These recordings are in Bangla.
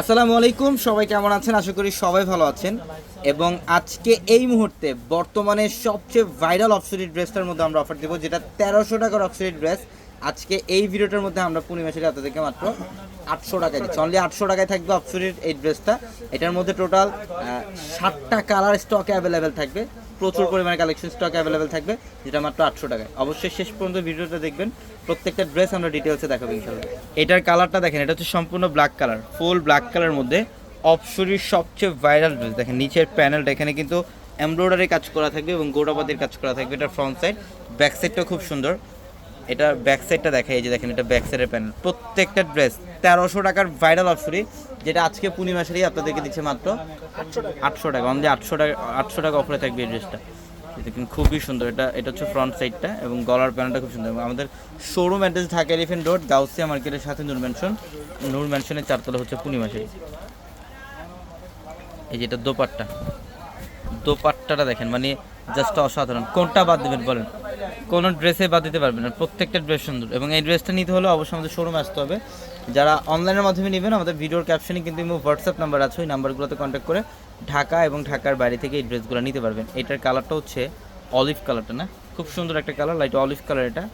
আসসালামু আলাইকুম, সবাই কেমন আছেন? আশা করি সবাই ভালো আছেন। এবং আজকে এই মুহূর্তে বর্তমানে সবচেয়ে ভাইরাল অপসরি ড্রেসটার মধ্যে আমরা অফার দেবো, যেটা তেরোশো টাকার অপসরি ড্রেস আজকে এই ভিডিওটার মধ্যে আমরা পূর্ণিমাসের থেকে মাত্র আটশো টাকায় দিচ্ছি। অনলি আটশো টাকায় থাকবে অপসরির এই ড্রেসটা এটার মধ্যে টোটাল ষাটটা কালার স্টকে অ্যাভেলেবেল থাকবে। প্রচুর পরিমাণে কালেকশন স্টক অ্যাভেলেবেল থাকবে যেটা মাত্র আটশো টাকায়। অবশ্যই শেষ পর্যন্ত ভিডিওটা দেখবেন প্রত্যেকটা ড্রেস আমরা ডিটেলসে দেখাবো ইনশাল্লাহ এটার কালারটা দেখেন এটা হচ্ছে সম্পূর্ণ black colour full black colour মধ্যে অপসরির সবচেয়ে ভাইরাল ড্রেস দেখেন নিচের প্যানেলটা এখানে কিন্তু এমব্রয়ডারি কাজ করা থাকবে এবং গোড়াবাদের কাজ করা থাকবে এটার ফ্রন্ট সাইড ব্যাক সাইডটা খুব সুন্দর। এটা ব্যাক সাইডটা দেখা এই যে দেখেন, এটা ব্যাক সাইডের প্যানেল প্রত্যেকটা ড্রেস তেরোশো টাকার ভাইরাল অপসরি যেটা আজকে পূর্ণিমাসেরই আপনাদেরকে দিচ্ছে মাত্র আটশো টাকা। অনলি আটশো টাকা আটশো টাকা অফারে থাকবে এই ড্রেসটা দেখুন, খুবই সুন্দর। এটা এটা হচ্ছে ফ্রন্ট সাইডটা এবং গলার প্যানেলটা খুব সুন্দর। এবং আমাদের showroom address Dhaka elephant road Gausia মার্কেটের সাথে নূর ম্যানশন নূর ম্যানশনের চারতলা হচ্ছে পূর্ণিমাসের এই যেটা দোপাট্টা। দোপাট্টাটা দেখেন মানে জাস্ট অসাধারণ। কোনটা বাদ দেবেন বলেন? কোনো ড্রেসে বাদ দিতে পারবেন না, প্রত্যেকটা ড্রেস সুন্দর। এবং এই ড্রেসটা নিতে হলে অবশ্যই আমাদের শোরুমে আসতে হবে। যারা অনলাইনের মাধ্যমে নেবেন, আমাদের ভিডিওর ক্যাপশনে কিন্তু হোয়াটসঅ্যাপ নাম্বার আছে, ওই নাম্বারগুলোতে কন্ট্যাক্ট করে ঢাকা এবং ঢাকার বাইরে থেকে এই ড্রেসগুলো নিতে পারবেন। এটার কালারটা হচ্ছে অলিভ কালারটা না? খুব সুন্দর একটা কালার লাইট অলিভ কালার এটা।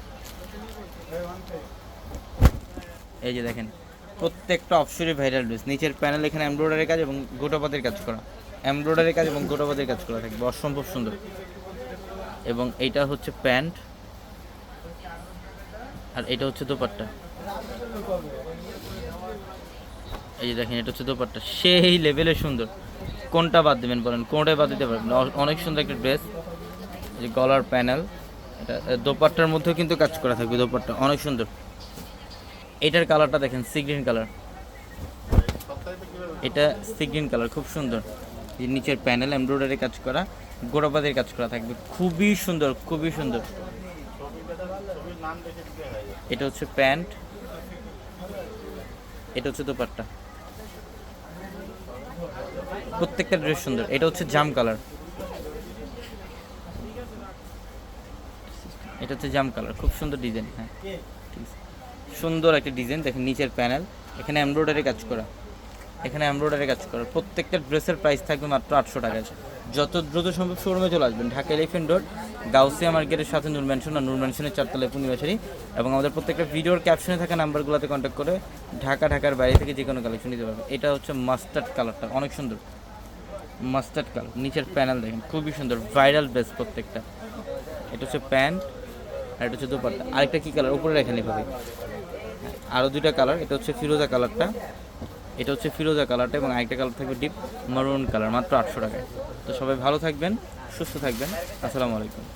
এই যে দেখেন, প্রত্যেকটা অপশনে ভাইরাল ড্রেস নিচের প্যানেল এখানে এমব্রয়ডারি কাজ এবং গোটাপাতের কাজ করা। এমব্রয়ডারি কাজ এবং গোটাপাতের কাজ করা থাকবে। অসম্ভব সুন্দর। এবং এইটা হচ্ছে প্যান্ট। আর এটা হচ্ছে দোপাট্টা। এই যে দেখেন, এটা হচ্ছে দোপাট্টা। সেই লেভেলে সুন্দর। কোনটা বাদ দেবেন বলেন? কোনটাই বাদ দিতে পারবেন? অনেক সুন্দর একটা ড্রেস। যে গলার প্যানেল। এটা দোপাট্টার মধ্যেও কিন্তু কাজ করা থাকবে দোপাট্টা। অনেক সুন্দর। এটার কালারটা দেখেন, সি গ্রিন কালার। এটা সি গ্রিন কালার, খুব সুন্দর। এই নিচের প্যানেল এমব্রয়ডারি কাজ করা, গোড়াবাদের কাজ করা থাকবে। খুবই সুন্দর খুবই সুন্দর। এটা হচ্ছে প্যান্ট। এটা হচ্ছে দোপাট্টা। প্রত্যেকটা ড্রেস সুন্দর। এটা হচ্ছে জাম কালার। এটা হচ্ছে জাম কালার। খুব সুন্দর ডিজাইন হ্যাঁ। সুন্দর একটা ডিজাইন। দেখেন নিচের প্যানেল। এখানে এমব্রয়ডারি কাজ করা। এখানে এমব্রয়ডারি কাজ করা। প্রত্যেকটা ড্রেসের প্রাইস থাকবে মাত্র আটশো টাকা। যত দ্রুত সম্ভব শোরুমে চলে আসবেন। ঢাকা এলিফেন্ট রোড গাউসিয়া মার্কেটের সাথে নূর ম্যানশন আর নূর ম্যানশনের চারতলায় পূর্ণিমাশারি এবং আমাদের প্রত্যেকটা ভিডিওর ক্যাপশনে থাকা নাম্বারগুলোতে কন্ট্যাক্ট করে ঢাকা, ঢাকার বাইরে থেকে যে কোনো কালেকশন নিতে পারবেন। এটা হচ্ছে মাস্টার্ড কালারটা অনেক সুন্দর। মাস্টার্ড কালার নিচের প্যানেল দেখেন, খুবই সুন্দর। ভাইরাল ড্রেস প্রত্যেকটা। এটা হচ্ছে প্যান্ট আর এটা হচ্ছে দুপাট্টা। আরেকটা কী কালার উপরে রেখে নিভাবে আরও দুইটা কালার এটা হচ্ছে ফিরোজা কালারটা এটা হচ্ছে ফিরোজা কালারটা এবং আরেকটা কালার থাকবে ডিপ মারুন কালার মাত্র আটশো টাকায়। তো সবাই ভালো থাকবেন, সুস্থ থাকবেন। আসসালামু আলাইকুম।